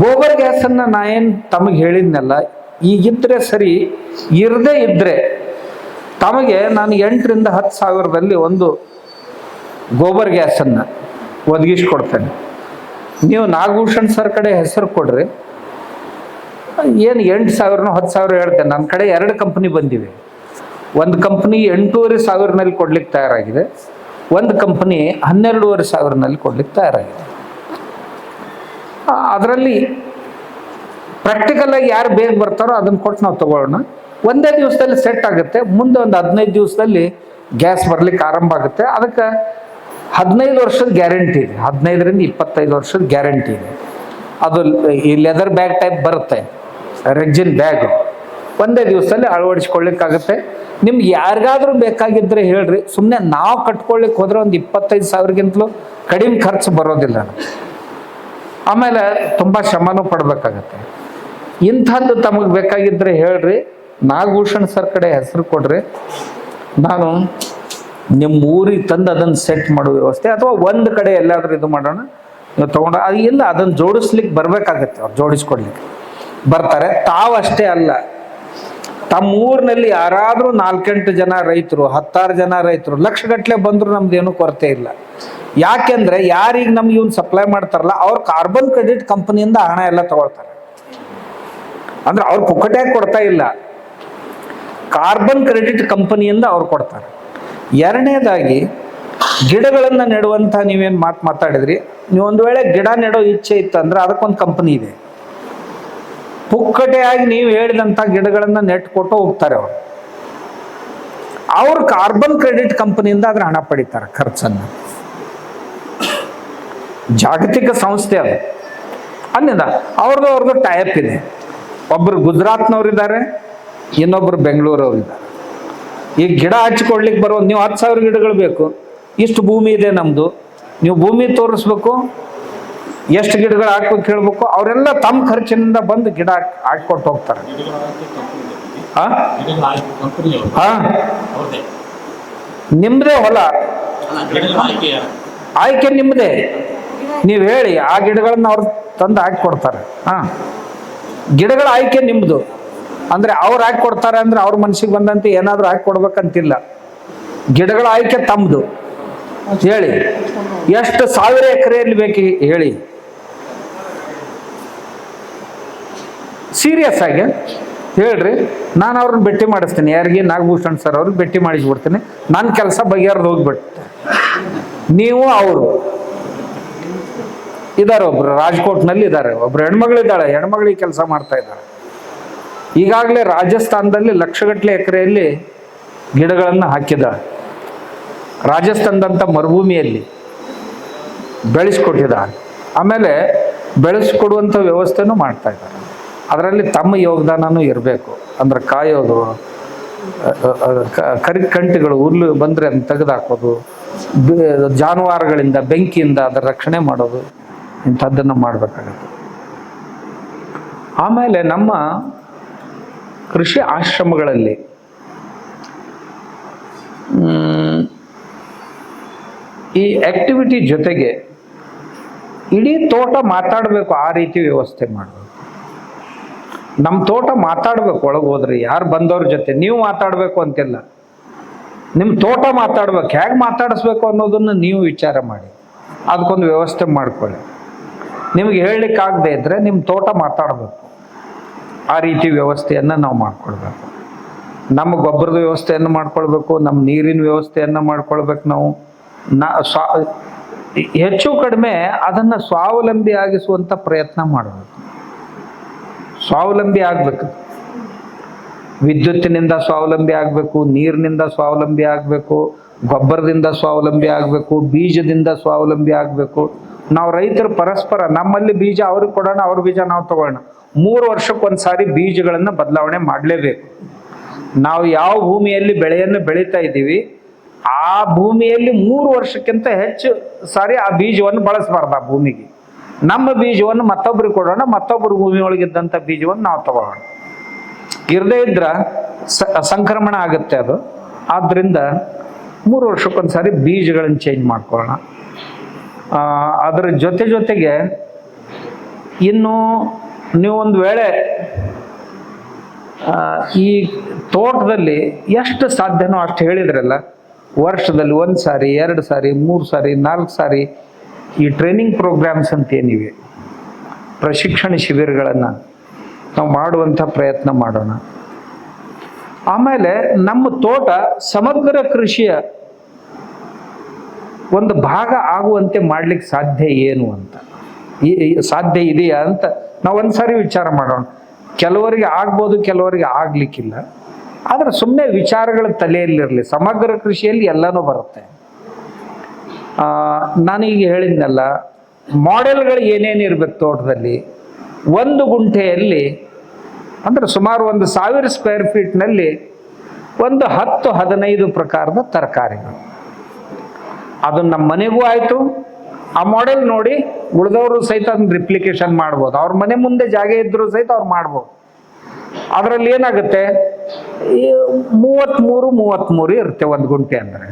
ಗೋಬರ್ ಗ್ಯಾಸನ್ನು ನಾ ಏನು ತಮಗೆ ಹೇಳಿದ್ನಲ್ಲ, ಈಗಿದ್ರೆ ಸರಿ, ಇರದೇ ಇದ್ರೆ ತಮಗೆ ನಾನು ಎಂಟರಿಂದ ಹತ್ತು ಸಾವಿರದಲ್ಲಿ ಒಂದು ಗೋಬರ್ ಗ್ಯಾಸನ್ನು ಒದಗಿಸ್ಕೊಡ್ತೇನೆ. ನೀವು ನಾಗಭೂಷಣ್ ಸರ್ ಕಡೆ ಹೆಸರು ಕೊಡ್ರಿ. ಏನು ಎಂಟು ಸಾವಿರನೋ ಹತ್ತು ಸಾವಿರ ಹೇಳ್ತೇನೆ. ನನ್ನ ಕಡೆ ಎರಡು ಕಂಪ್ನಿ ಬಂದಿವೆ. ಒಂದು ಕಂಪ್ನಿ ಎಂಟೂವರೆ ಸಾವಿರನಲ್ಲಿ ಕೊಡ್ಲಿಕ್ಕೆ ತಯಾರಾಗಿದೆ. ಒಂದು ಕಂಪ್ನಿ ಹನ್ನೆರಡೂವರೆ ಸಾವಿರನಲ್ಲಿ ಕೊಡ್ಲಿಕ್ಕೆ ತಯಾರಾಗಿದೆ. ಅದರಲ್ಲಿ ಪ್ರಾಕ್ಟಿಕಲಾಗಿ ಯಾರು ಬೇಗ ಬರ್ತಾರೋ ಅದನ್ನು ಕೊಟ್ಟು ನಾವು ತಗೊಳ್ಳೋಣ. ಒಂದೇ ದಿವಸದಲ್ಲಿ ಸೆಟ್ ಆಗುತ್ತೆ. ಮುಂದೆ ಒಂದು ಹದಿನೈದು ದಿವಸದಲ್ಲಿ ಗ್ಯಾಸ್ ಬರ್ಲಿಕ್ಕೆ ಆರಂಭ ಆಗುತ್ತೆ. ಅದಕ್ಕೆ ಹದಿನೈದು ವರ್ಷದ ಗ್ಯಾರಂಟಿ ಇದೆ. ಹದಿನೈದರಿಂದ ಇಪ್ಪತ್ತೈದು ವರ್ಷದ ಗ್ಯಾರಂಟಿ ಇದೆ. ಅದು ಈ ಲೆದರ್ ಬ್ಯಾಗ್ ಟೈಪ್ ಬರುತ್ತೆ. ರೆಜಿನ್ ಬ್ಯಾಗ್ ಒಂದೇ ದಿವಸದಲ್ಲಿ ಅಳವಡಿಸ್ಕೊಳ್ಳಿಕ್ಕಾಗುತ್ತೆ. ನಿಮ್ಗೆ ಯಾರಿಗಾದ್ರೂ ಬೇಕಾಗಿದ್ದರೆ ಹೇಳ್ರಿ. ಸುಮ್ಮನೆ ನಾವು ಕಟ್ಕೊಳ್ಳಿಕ್ಕೆ ಹೋದ್ರೆ ಒಂದು ಇಪ್ಪತ್ತೈದು ಸಾವಿರಗಿಂತಲೂ ಕಡಿಮೆ ಖರ್ಚು ಬರೋದಿಲ್ಲ. ಆಮೇಲೆ ತುಂಬ ಶ್ರಮನೂ ಪಡ್ಬೇಕಾಗತ್ತೆ. ಇಂಥದ್ದು ತಮಗೆ ಬೇಕಾಗಿದ್ದರೆ ಹೇಳ್ರಿ, ನಾಗಭೂಷಣ್ ಸರ್ ಕಡೆ ಹೆಸರು ಕೊಡ್ರಿ. ನಾನು ನಿಮ್ಮ ಊರಿಗೆ ತಂದು ಅದನ್ನು ಸೆಟ್ ಮಾಡೋ ವ್ಯವಸ್ಥೆ, ಅಥವಾ ಒಂದು ಕಡೆ ಎಲ್ಲಾದರೂ ಇದು ಮಾಡೋಣ ನೀವು ತೊಗೊಂಡು ಅದು ಇಲ್ಲ, ಅದನ್ನು ಜೋಡಿಸ್ಲಿಕ್ಕೆ ಬರಬೇಕಾಗತ್ತೆ ಅವ್ರು ಜೋಡಿಸ್ಕೊಡ್ಲಿಕ್ಕೆ. ಬರ್ತಾರೆ ತಾವಷ್ಟೇ ಅಲ್ಲ. ತಮ್ಮ ಊರಿನಲ್ಲಿ ಯಾರಾದರೂ ನಾಲ್ಕೆಂಟು ಜನ ರೈತರು, ಹತ್ತಾರು ಜನ ರೈತರು ಲಕ್ಷಗಟ್ಟಲೆ ಬಂದರೂ ನಮ್ದೇನು ಕೊರತೆ ಇಲ್ಲ. ಯಾಕೆಂದ್ರೆ ಯಾರಿಗೆ ನಮ್ಗೆ ಇವ್ನು ಸಪ್ಲೈ ಮಾಡ್ತಾರಲ್ಲ, ಅವ್ರು ಕಾರ್ಬನ್ ಕ್ರೆಡಿಟ್ ಕಂಪನಿಯಿಂದ ಹಣ ಎಲ್ಲ ತಗೊಳ್ತಾರೆ. ಅಂದ್ರೆ ಅವ್ರು ಪುಕ್ಕಟ್ಯಾಗಿ ಕೊಡ್ತಾ ಇಲ್ಲ. ಕಾರ್ಬನ್ ಕ್ರೆಡಿಟ್ ಕಂಪನಿಯಿಂದ ಅವ್ರು ಕೊಡ್ತಾರೆ. ಎರಡನೇದಾಗಿ, ಗಿಡಗಳನ್ನು ನೆಡುವಂಥ ನೀವೇನು ಮಾತು ಮಾತಾಡಿದ್ರಿ? ನೀವು ಒಂದು ವೇಳೆ ಗಿಡ ನೆಡೋ ಇಚ್ಛೆ ಇತ್ತಂದ್ರೆ ಅದಕ್ಕೊಂದು ಕಂಪನಿ ಇದೆ. ಪುಕ್ಕಟೆಯಾಗಿ ನೀವು ಹೇಳಿದಂಥ ಗಿಡಗಳನ್ನು ನೆಟ್ ಕೊಟ್ಟು ಹೋಗ್ತಾರೆ ಅವರು. ಅವ್ರು ಕಾರ್ಬನ್ ಕ್ರೆಡಿಟ್ ಕಂಪನಿಯಿಂದ ಅದ್ರ ಹಣ ಪಡಿತಾರೆ ಖರ್ಚನ್ನು. ಜಾಗತಿಕ ಸಂಸ್ಥೆ ಅದು. ಅಲ್ಲಿಂದ ಅವ್ರದ್ದು ಅವ್ರದ್ದು ಟೈಪ್ ಇದೆ. ಒಬ್ರು ಗುಜರಾತ್ನವ್ರು ಇದ್ದಾರೆ ಇನ್ನೊಬ್ರು ಬೆಂಗಳೂರವ್ರು ಇದ್ದಾರೆ ಈಗ ಗಿಡ ಹಚ್ಕೊಡ್ಲಿಕ್ಕೆ ಬರೋ ನೀವು ಹತ್ತು ಸಾವಿರ ಗಿಡಗಳು ಬೇಕು. ಇಷ್ಟು ಭೂಮಿ ಇದೆ ನಮ್ಮದು ನೀವು ಭೂಮಿ ತೋರಿಸ್ಬೇಕು ಎಷ್ಟು ಗಿಡಗಳು ಹಾಕ್ಬೇಕು ಹೇಳ್ಬೇಕು ಅವರೆಲ್ಲ ತಮ್ಮ ಖರ್ಚಿನಿಂದ ಬಂದು ಗಿಡ ಹಾಕ್- ಹಾಕ್ಕೊಟ್ಟು ಹೋಗ್ತಾರೆ. ಹಾ? ಕಂಪನಿ ಹಾ? ನಿಮ್ಮದೇ ಹೊಲ? ಆಯ್ಕೆ ನಿಮ್ಮದೇ ನೀವು ಹೇಳಿ, ಆ ಗಿಡಗಳನ್ನ ಅವ್ರು ತಂದು ಹಾಕಿ ಕೊಡ್ತಾರೆ. ಹಾ. ಗಿಡಗಳ ಆಯ್ಕೆ ನಿಮ್ಮದು ಅಂದ್ರೆ ಅವ್ರು ಹಾಕಿ ಕೊಡ್ತಾರೆ ಅಂದ್ರೆ ಅವ್ರ ಮನ್ಸಿಗೆ ಬಂದಂತೆ ಏನಾದರೂ ಹಾಕಿ ಕೊಡ್ಬೇಕಂತಿಲ್ಲ. ಗಿಡಗಳ ಆಯ್ಕೆ ತಮ್ಮದು ಹೇಳಿ, ಎಷ್ಟು ಸಾವಿರ ಎಕರೆಯಲ್ಲಿ ಬೇಕು ಹೇಳಿ. ಸೀರಿಯಸ್ ಆಗಿ, ಹೇಳ್ರಿ, ನಾನು ಅವ್ರನ್ನ ಭೇಟಿ ಮಾಡಿಸ್ತೀನಿ. ಯಾರಿಗೆ ನಾಗಭೂಷಣ್ ಸರ್ ಅವ್ರಿಗೆ ಭೇಟಿ ಮಾಡಿಸ್ಬಿಡ್ತೀನಿ. ನನ್ನ ಕೆಲಸ ಬಗೆಹರಿದು ಹೋಗ್ಬಿಡ್ತೀನಿ ನೀವು ಅವರು. ಇದಾರೆ ಒಬ್ರು ರಾಜ್ಕೋಟ್ನಲ್ಲಿ ಇದ್ದಾರೆ, ಒಬ್ರು ಹೆಣ್ಮಗಳಿದ್ದಾಳೆ, ಹೆಣ್ಮಗಳಿಗೆ ಕೆಲಸ ಮಾಡ್ತಾ ಇದ್ದಾರೆ. ಈಗಾಗಲೇ ರಾಜಸ್ಥಾನದಲ್ಲಿ ಲಕ್ಷಗಟ್ಟಲೆ ಎಕರೆಯಲ್ಲಿ ಗಿಡಗಳನ್ನು ಹಾಕಿದ್ದಾಳೆ ರಾಜಸ್ಥಾನದಂಥ ಮರುಭೂಮಿಯಲ್ಲಿ ಬೆಳೆಸ್ಕೊಟ್ಟಿದ್ದಾಳೆ ಆಮೇಲೆ ಬೆಳೆಸ್ಕೊಡುವಂಥ ವ್ಯವಸ್ಥೆನೂ ಮಾಡ್ತಾ ಇದ್ದಾರೆ. ಅದರಲ್ಲಿ ತಮ್ಮ ಯೋಗದಾನನೂ ಇರಬೇಕು. ಅಂದ್ರೆ ಕಾಯೋದು ಕರಿ, ಕಂಟಿಗಳು ಹುಲ್ಲು ಬಂದರೆ ಅದನ್ನ ತೆಗೆದುಹಾಕೋದು ಬೆ- ಜಾನುವಾರುಗಳಿಂದ, ಬೆಂಕಿಯಿಂದ ಅದರ ರಕ್ಷಣೆ ಮಾಡೋದು. ಇಂಥದ್ದನ್ನು ಮಾಡಬೇಕಾಗತ್ತೆ. ಆಮೇಲೆ ನಮ್ಮ ಕೃಷಿ ಆಶ್ರಮಗಳಲ್ಲಿ ಈ ಆಕ್ಟಿವಿಟಿ ಜೊತೆಗೆ ಇಡೀ ತೋಟ ಮಾತಾಡಬೇಕು, ಆ ರೀತಿ ವ್ಯವಸ್ಥೆ ಮಾಡಬೇಕು. ನಮ್ಮ ತೋಟ ಮಾತಾಡ್ಬೇಕು, ಒಳಗೆ ಹೋದ್ರೆ ಯಾರು ಬಂದವ್ರ ಜೊತೆ, ನೀವು ಮಾತಾಡಬೇಕು ಅಂತಿಲ್ಲ. ನಿಮ್ಮ ತೋಟ ಮಾತಾಡ್ಬೇಕು ಹೇಗೆ ಮಾತಾಡಿಸ್ಬೇಕು ಅನ್ನೋದನ್ನು ನೀವು ವಿಚಾರ ಮಾಡಿ. ಅದಕ್ಕೊಂದು ವ್ಯವಸ್ಥೆ ಮಾಡ್ಕೊಳ್ಳಿ. ನಿಮಗೆ ಹೇಳಲಿಕ್ಕಾಗದೇ ಇದ್ದರೆ ನಿಮ್ಮ ತೋಟ ಮಾತಾಡಬೇಕು. ಆ ರೀತಿ ವ್ಯವಸ್ಥೆಯನ್ನು ನಾವು ಮಾಡ್ಕೊಳ್ಬೇಕು. ನಮ್ಮ ಗೊಬ್ಬರದ ವ್ಯವಸ್ಥೆಯನ್ನು ಮಾಡ್ಕೊಳ್ಬೇಕು, ನಮ್ಮ ನೀರಿನ ವ್ಯವಸ್ಥೆಯನ್ನು ಮಾಡ್ಕೊಳ್ಬೇಕು ನಾವು. ನಾ ಹೆಚ್ಚು ಕಡಿಮೆ ಅದನ್ನು ಸ್ವಾವಲಂಬಿ ಆಗಿಸುವಂಥ ಪ್ರಯತ್ನ ಮಾಡಬೇಕು. ಸ್ವಾವಲಂಬಿ ಆಗಬೇಕು. ವಿದ್ಯುತ್ತಿನಿಂದ ಸ್ವಾವಲಂಬಿ ಆಗಬೇಕು, ನೀರಿನಿಂದ ಸ್ವಾವಲಂಬಿ ಆಗಬೇಕು. ಗೊಬ್ಬರದಿಂದ ಸ್ವಾವಲಂಬಿ ಆಗಬೇಕು, ಬೀಜದಿಂದ ಸ್ವಾವಲಂಬಿ ಆಗಬೇಕು. ನಾವು ರೈತರು ಪರಸ್ಪರ, ನಮ್ಮಲ್ಲಿ ಬೀಜ ಅವ್ರಿಗೆ ಕೊಡೋಣ, ಅವ್ರ ಬೀಜ ನಾವು ತಗೊಳ್ಳೋಣ. ಮೂರು ವರ್ಷಕ್ಕೊಂದ್ಸಾರಿ ಬೀಜಗಳನ್ನು ಬದಲಾವಣೆ ಮಾಡಲೇಬೇಕು. ನಾವು ಯಾವ ಭೂಮಿಯಲ್ಲಿ ಬೆಳೆಯನ್ನು ಬೆಳೀತಾ ಇದ್ದೀವಿ, ಆ ಭೂಮಿಯಲ್ಲಿ ಮೂರು ವರ್ಷಕ್ಕಿಂತ ಹೆಚ್ಚು ಸಾರಿ ಆ ಬೀಜವನ್ನು ಬಳಸಬಾರ್ದು ಆ ಭೂಮಿಗೆ. ನಮ್ಮ ಬೀಜವನ್ನು ಮತ್ತೊಬ್ಬರಿಗೆ ಕೊಡೋಣ ಮತ್ತೊಬ್ಬರು ಭೂಮಿ ಒಳಗಿದ್ದಂಥ ಬೀಜವನ್ನು ನಾವು ತಗೊಳ್ಳೋಣ. ಇರದೇ ಇದ್ರ ಸಂಕ್ರಮಣ ಆಗುತ್ತೆ ಅದು. ಆದ್ದರಿಂದ ಮೂರು ವರ್ಷಕ್ಕೊಂದ್ಸಾರಿ ಬೀಜಗಳನ್ನು ಚೇಂಜ್ ಮಾಡ್ಕೊಳ್ಳೋಣ. ಅದರ ಜೊತೆ ಜೊತೆಗೆ ಇನ್ನು ನೀವು ಒಂದು ವೇಳೆ ಈ ತೋಟದಲ್ಲಿ ಎಷ್ಟು ಸಾಧ್ಯನೋ ಅಷ್ಟು ಹೇಳಿದ್ರಲ್ಲ, ವರ್ಷದಲ್ಲಿ ಒಂದು ಸಾರಿ ಎರಡು ಸಾರಿ ಮೂರು ಸಾರಿ ನಾಲ್ಕು ಸಾರಿ ಈ ಟ್ರೈನಿಂಗ್ ಪ್ರೋಗ್ರಾಮ್ಸ್ ಅಂತ ಏನಿವೆ ಪ್ರಶಿಕ್ಷಣ ಶಿಬಿರಗಳನ್ನು ನಾವು ಮಾಡುವಂಥ ಪ್ರಯತ್ನ ಮಾಡೋಣ. ಆಮೇಲೆ ನಮ್ಮ ತೋಟ ಸಮಗ್ರ ಕೃಷಿಯ ಒಂದು ಭಾಗ ಆಗುವಂತೆ ಮಾಡ್ಲಿಕ್ಕೆ ಸಾಧ್ಯ ಏನು ಅಂತ? ಈ- ಸಾಧ್ಯ ಇದೆಯಾ ಅಂತ ನಾವು ಒಂದ್ಸಾರಿ ವಿಚಾರ ಮಾಡೋಣ. ಕೆಲವರಿಗೆ ಆಗ್ಬೋದು, ಕೆಲವರಿಗೆ ಆಗ್ಲಿಕ್ಕಿಲ್ಲ. ಆದ್ರೆ ಸುಮ್ಮನೆ ವಿಚಾರಗಳ ತಲೆಯಲ್ಲಿರಲಿ ಸಮಗ್ರ ಕೃಷಿಯಲ್ಲಿ ಎಲ್ಲನೂ ಬರುತ್ತೆ. ನಾನೀಗ ಹೇಳಿದ್ನಲ್ಲ, ಮಾಡೆಲ್ಗಳು ಏನೇನು ಇರ್ಬೇಕು ತೋಟದಲ್ಲಿ? ಒಂದು ಗುಂಟೆಯಲ್ಲಿ, ಅಂದ್ರೆ ಸುಮಾರು ಒಂದು ಸಾವಿರ ಸ್ಕ್ವೇರ್ ಫೀಟ್ನಲ್ಲಿ ಒಂದು ಹತ್ತು, ಹದಿನೈದು ಪ್ರಕಾರದ ತರಕಾರಿಗಳು. ಅದು ನಮ್ಮ ಮನೆಗೂ ಆಯಿತು. ಆ ಮಾಡೆಲ್ ನೋಡಿ ಉಳಿದವರು ಸಹಿತ ಅದನ್ನ ರಿಪ್ಲಿಕೇಶನ್ ಮಾಡ್ಬೋದು. ಅವ್ರ ಮನೆ ಮುಂದೆ ಜಾಗ ಇದ್ರೂ ಸಹಿತ ಅವ್ರು ಮಾಡ್ಬೋದು. ಅದರಲ್ಲಿ ಏನಾಗುತ್ತೆ? ಮೂವತ್ತ್ಮೂರು ಮೂವತ್ತ್ಮೂರು ಇರುತ್ತೆ ಒಂದು ಗುಂಟೆ ಅಂದರೆ.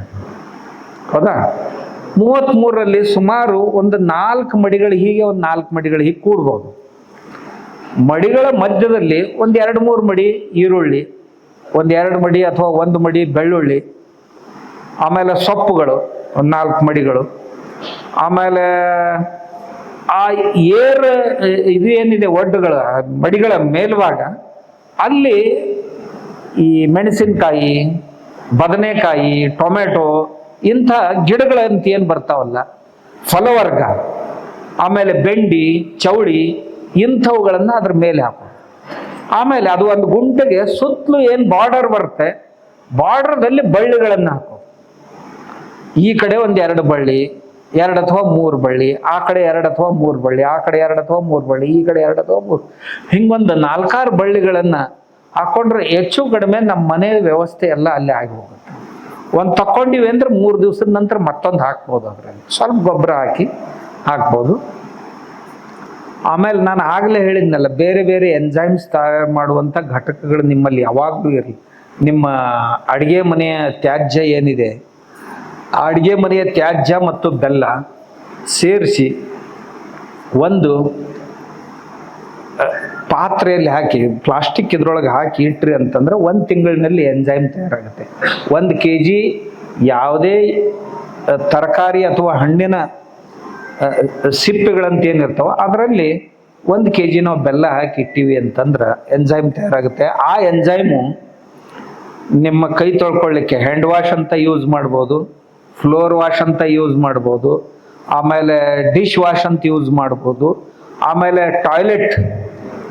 ಹೌದಾ? ಮೂವತ್ತ್ಮೂರರಲ್ಲಿ ಸುಮಾರು ಒಂದು ನಾಲ್ಕು ಮಡಿಗಳು ಹೀಗೆ ಒಂದು ನಾಲ್ಕು ಮಡಿಗಳು ಹೀಗೆ ಕೂಡ್ಬೋದು. ಮಡಿಗಳ ಮಧ್ಯದಲ್ಲಿ ಒಂದು ಎರಡು ಮೂರು ಮಡಿ ಈರುಳ್ಳಿ, ಒಂದು ಎರಡು ಮಡಿ ಅಥವಾ ಒಂದು ಮಡಿ ಬೆಳ್ಳುಳ್ಳಿ, ಆಮೇಲೆ ಸೊಪ್ಪುಗಳು. ಒಂದು ನಾಲ್ಕು ಮಡಿಗಳು. ಆಮೇಲೆ ಆ ಏರ್, ಇದು ಏನಿದೆ ಒಡ್ಡುಗಳ, ಮಡಿಗಳ ಮೇಲ್ಭಾಗ, ಅಲ್ಲಿ ಈ ಮೆಣಸಿನಕಾಯಿ, ಬದನೆಕಾಯಿ, ಟೊಮೆಟೊ, ಇಂಥ ಗಿಡಗಳಂತ ಏನು ಬರ್ತಾವಲ್ಲ, ಫಲವರ್ಗ, ಆಮೇಲೆ ಬೆಂಡಿ, ಚೌಳಿ, ಇಂಥವುಗಳನ್ನು ಅದ್ರ ಮೇಲೆ ಹಾಕು. ಆಮೇಲೆ ಅದು ಒಂದು ಗುಂಟೆಗೆ ಸುತ್ತಲೂ ಏನು ಬಾರ್ಡರ್ ಬರುತ್ತೆ ಬಾರ್ಡರ್ದಲ್ಲಿ ಬಳ್ಳಿಗಳನ್ನು ಹಾಕೋ. ಈ ಕಡೆ ಒಂದು ಎರಡು ಬಳ್ಳಿ, ಎರಡು ಅಥವಾ ಮೂರು ಬಳ್ಳಿ, ಆ ಕಡೆ ಎರಡು ಅಥವಾ ಮೂರು ಬಳ್ಳಿ, ಆ ಕಡೆ ಎರಡು ಅಥವಾ ಮೂರು ಬಳ್ಳಿ, ಈ ಕಡೆ ಎರಡು ಅಥವಾ ಮೂರು. ಹಿಂಗೊಂದು ನಾಲ್ಕಾರು ಬಳ್ಳಿಗಳನ್ನ ಹಾಕೊಂಡ್ರೆ ಹೆಚ್ಚು ಕಡಿಮೆ ನಮ್ಮ ಮನೆ ವ್ಯವಸ್ಥೆ ಎಲ್ಲ ಅಲ್ಲೇ ಆಗಿ ಹೋಗುತ್ತೆ. ಒಂದು ತಕೊಂಡಿವಿ ಅಂದ್ರೆ ಮೂರು ದಿವಸದ ನಂತರ ಮತ್ತೊಂದು ಹಾಕ್ಬೋದು ಅದರಲ್ಲಿ. ಸ್ವಲ್ಪ ಗೊಬ್ಬರ ಹಾಕಿ ಹಾಕ್ಬೋದು. ಆಮೇಲೆ ನಾನು ಆಗಲೇ ಹೇಳಿದ್ನಲ್ಲ, ಬೇರೆ ಬೇರೆ ಎಂಜೈಮ್ಸ್ ತಯಾರು ಮಾಡುವಂಥ ಘಟಕಗಳು ನಿಮ್ಮಲ್ಲಿ ಯಾವಾಗಲೂ ಇರಲಿ. ನಿಮ್ಮ ಅಡುಗೆ ಮನೆಯ ತ್ಯಾಜ್ಯ ಏನಿದೆ ಅಡುಗೆ ಮನೆಯ ತ್ಯಾಜ್ಯ ಮತ್ತು ಬೆಲ್ಲ ಸೇರಿಸಿ ಒಂದು ಪಾತ್ರೆಯಲ್ಲಿ ಹಾಕಿ ಪ್ಲಾಸ್ಟಿಕ್ ಇದ್ರೊಳಗೆ ಹಾಕಿ ಇಟ್ರಿ ಅಂತಂದ್ರೆ ಒಂದು ತಿಂಗಳಿನಲ್ಲಿ ಎಂಜೈಮ್ ತಯಾರಾಗುತ್ತೆ. ಒಂದು ಕೆ ಜಿ ಯಾವುದೇ ತರಕಾರಿ ಅಥವಾ ಹಣ್ಣಿನ ಸಿಪ್ಪೆಗಳಂತ ಏನಿರ್ತಾವ ಅದರಲ್ಲಿ ಒಂದು ಕೆ ಜಿ ನಾವು ಬೆಲ್ಲ ಹಾಕಿ ಇಟ್ಟಿವಿ ಅಂತಂದ್ರೆ ಎಂಜೈಮ್ ತಯಾರಾಗುತ್ತೆ. ಆ ಎಂಜೈಮು ನಿಮ್ಮ ಕೈ ತೊಳ್ಕೊಳ್ಳಿಕ್ಕೆ ಹ್ಯಾಂಡ್ ವಾಶ್ ಅಂತ ಯೂಸ್ ಮಾಡ್ಬೋದು. ಫ್ಲೋರ್ ವಾಶ್ ಅಂತ ಯೂಸ್ ಮಾಡ್ಬೋದು, ಆಮೇಲೆ ಡಿಶ್ ವಾಶ್ ಅಂತ ಯೂಸ್ ಮಾಡ್ಬೋದು, ಆಮೇಲೆ ಟಾಯ್ಲೆಟ್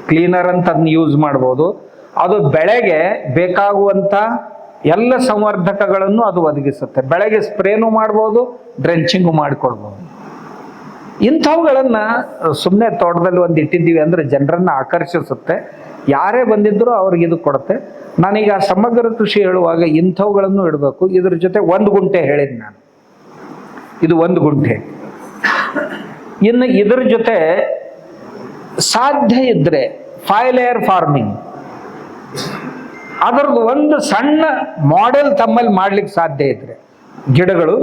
ಕ್ಲೀನರ್ ಅಂತ ಅದನ್ನ ಯೂಸ್ ಮಾಡ್ಬೋದು. ಅದು ಬೆಳೆಗೆ ಬೇಕಾಗುವಂಥ ಎಲ್ಲ ಸಂವರ್ಧಕಗಳನ್ನು ಅದು ಒದಗಿಸುತ್ತೆ. ಬೆಳೆಗೆ ಸ್ಪ್ರೇನು ಮಾಡ್ಬೋದು, ಡ್ರೆಂಚಿಂಗು ಮಾಡಿಕೊಡ್ಬೋದು ಇಂಥವುಗಳನ್ನ ಸುಮ್ಮನೆ ತೋಟದಲ್ಲಿ ಒಂದು ಇಟ್ಟಿದ್ದೀವಿ ಅಂದ್ರೆ ಜನರನ್ನ ಆಕರ್ಷಿಸುತ್ತೆ. ಯಾರೇ ಬಂದಿದ್ದರೂ ಅವ್ರಿಗೆ ಇದು ಕೊಡುತ್ತೆ. ನಾನೀಗ ಸಮಗ್ರ ಕೃಷಿ ಹೇಳುವಾಗ ಇಂಥವುಗಳನ್ನು ಇಡಬೇಕು. ಇದ್ರ ಜೊತೆ ಒಂದು ಗುಂಟೆ ಹೇಳಿದ್ ನಾನು. ಇದು ಒಂದು ಗುಂಟೆ. ಇನ್ನು ಇದರ ಜೊತೆ ಸಾಧ್ಯ ಇದ್ರೆ ಫೈಲೇರ್ ಫಾರ್ಮಿಂಗ್ ಅದರದ್ದು ಒಂದು ಸಣ್ಣ ಮಾಡೆಲ್ ತಮ್ಮಲ್ಲಿ ಮಾಡ್ಲಿಕ್ಕೆ ಸಾಧ್ಯ ಇದ್ರೆ. ಗಿಡಗಳು.